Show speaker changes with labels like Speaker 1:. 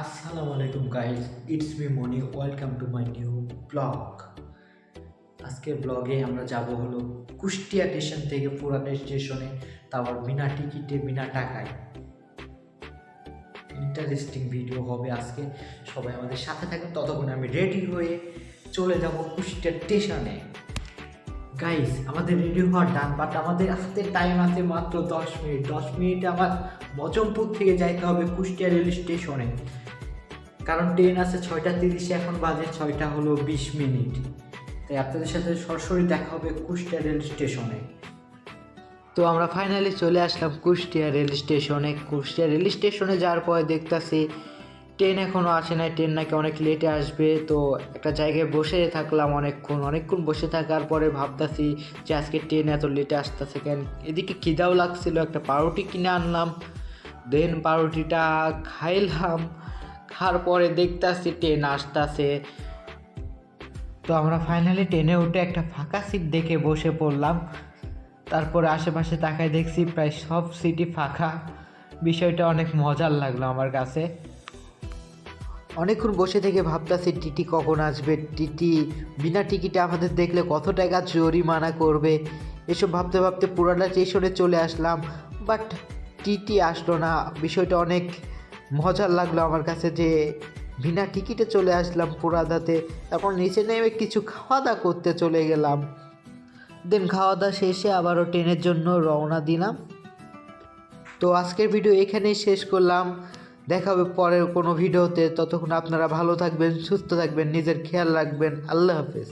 Speaker 1: আসসালামু আলাইকুম guys it's me Moni welcome to my new blog আজকের ব্লগে আমরা যাব হলো কুষ্টিয়া স্টেশন থেকে পুরানো স্টেশনে তারপর বিনা টিকিটে, বিনা টাকায়। ইন্টারেস্টিং ভিডিও হবে আজকে। সবাই আমাদের সাথে থাকুন। ততক্ষণ আমি রেডি হয়ে চলে যাব কুষ্টিয়া স্টেশনে গাইস আমাদের রেডি হওয়ার ডান বাট আমাদের হাতে টাইম আছে মাত্র দশ মিনিট। দশ মিনিটে আমার মজমপুর থেকে যাইতে হবে কুষ্টিয়া রেল স্টেশনে কারণ ট্রেন আছে ছয়টা তিরিশে, এখন বাজে ছয়টা হলো বিশ মিনিট। তাই আপনাদের সাথে সরাসরি দেখা হবে কুষ্টিয়া রেল স্টেশনে। তো আমরা ফাইনালি চলে আসলাম কুষ্টিয়া রেল স্টেশনে। কুষ্টিয়া রেল স্টেশনে যাওয়ার পরে দেখতাছি ট্রেন এখনও আসে নাই, ট্রেন নাকি অনেক লেটে আসবে। তো একটা জায়গায় বসে থাকলাম অনেকক্ষণ অনেকক্ষণ বসে থাকার পরে ভাবতাছি যে আজকে ট্রেন এত লেটে আসতেছে কেন? এদিকে খিদাও লাগছিল, একটা পাউরুটি কিনে আনলাম। দেন পাউরুটিটা খাইলাম। খাওয়ার পরে দেখতাছি ট্রেন আসতেছে। তো আমরা ফাইনালি ট্রেনে উঠে একটা ফাঁকা সিট দেখে বসে পড়লাম। তারপরে আশেপাশে তাকায় দেখছি প্রায় সব সিটই ফাঁকা। বিষয়টা অনেক মজার লাগল আমার কাছে। অনেকক্ষণ বসে থেকে ভাবতাছি, টিটি কখন আসবে? টিটি বিনা টিকিটে আমাদের দেখলে কত টাকা জরিমানা করবে? এসব ভাবতে ভাবতে পুরানা স্টেশনে চলে আসলাম। বাট টিটি আসলো না। বিষয়টা অনেক মজার লাগল আমার কাছে যে বিনা টিকিটে চলে আসলাম পুরাদাতে। তারপর নিচে নেমে কিছু খাওয়া দাওয়া করতে চলে গেলাম। দেন খাওয়া দাওয়া শেষে আবারও ট্রেনের জন্য রওনা দিলাম। তো আজকের ভিডিও এখানেই শেষ করলাম। দেখা হবে পরের কোনো ভিডিওতে। ততক্ষণ আপনারা ভালো থাকবেন, সুস্থ থাকবেন, নিজের খেয়াল রাখবেন। আল্লাহ হাফেজ।